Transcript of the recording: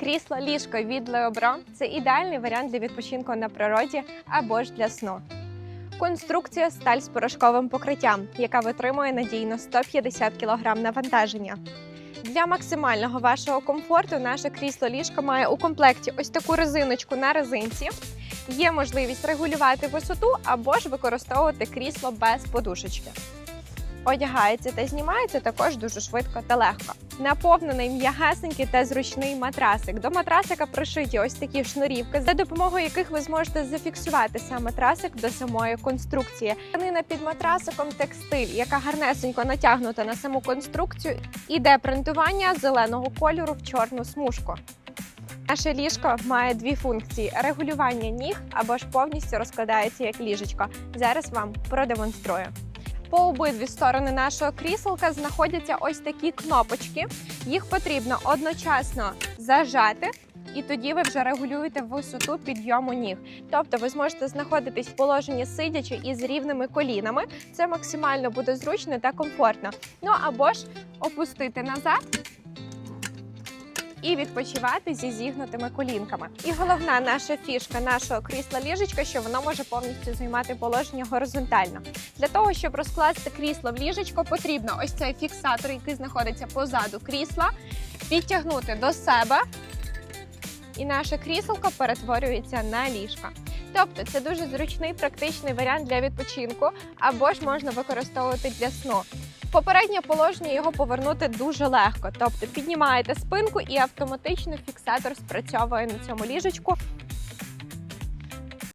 Крісло ліжко від Леобро це ідеальний варіант для відпочинку на природі або ж для сну. Конструкція сталь з порошковим покриттям, яка витримує надійно 150 кг навантаження. Для максимального вашого комфорту наше крісло ліжко має у комплекті ось таку резиночку на резинці. Є можливість регулювати висоту або ж використовувати крісло без подушечки. Одягається та знімається також дуже швидко та легко. Наповнений м'ягесенький та зручний матрасик. До матрасика пришиті ось такі шнурівки, за допомогою яких ви зможете зафіксувати сам матрасик до самої конструкції. Тканина під матрасиком текстиль, яка гарнесенько натягнута на саму конструкцію, іде принтування зеленого кольору в чорну смужку. Наше ліжко має дві функції: регулювання ніг або ж повністю розкладається як ліжечко. Зараз вам продемонструю. По обидві сторони нашого кріселка знаходяться ось такі кнопочки. Їх потрібно одночасно зажати. І тоді ви вже регулюєте висоту підйому ніг. Тобто ви зможете знаходитись в положенні сидячи із рівними колінами. Це максимально буде зручно та комфортно. Ну або ж опустити назад і відпочивати зі зігнутими колінками. І головна наша фішка нашого крісла ліжечка, що воно може повністю займати положення горизонтально. Для того, щоб розкласти крісло в ліжечко, потрібно ось цей фіксатор, який знаходиться позаду крісла, підтягнути до себе. І наше кріселко перетворюється на ліжко. Тобто це дуже зручний практичний варіант для відпочинку, або ж можна використовувати для сну. Попереднє положення його повернути дуже легко. Тобто піднімаєте спинку і автоматично фіксатор спрацьовує на цьому ліжечку.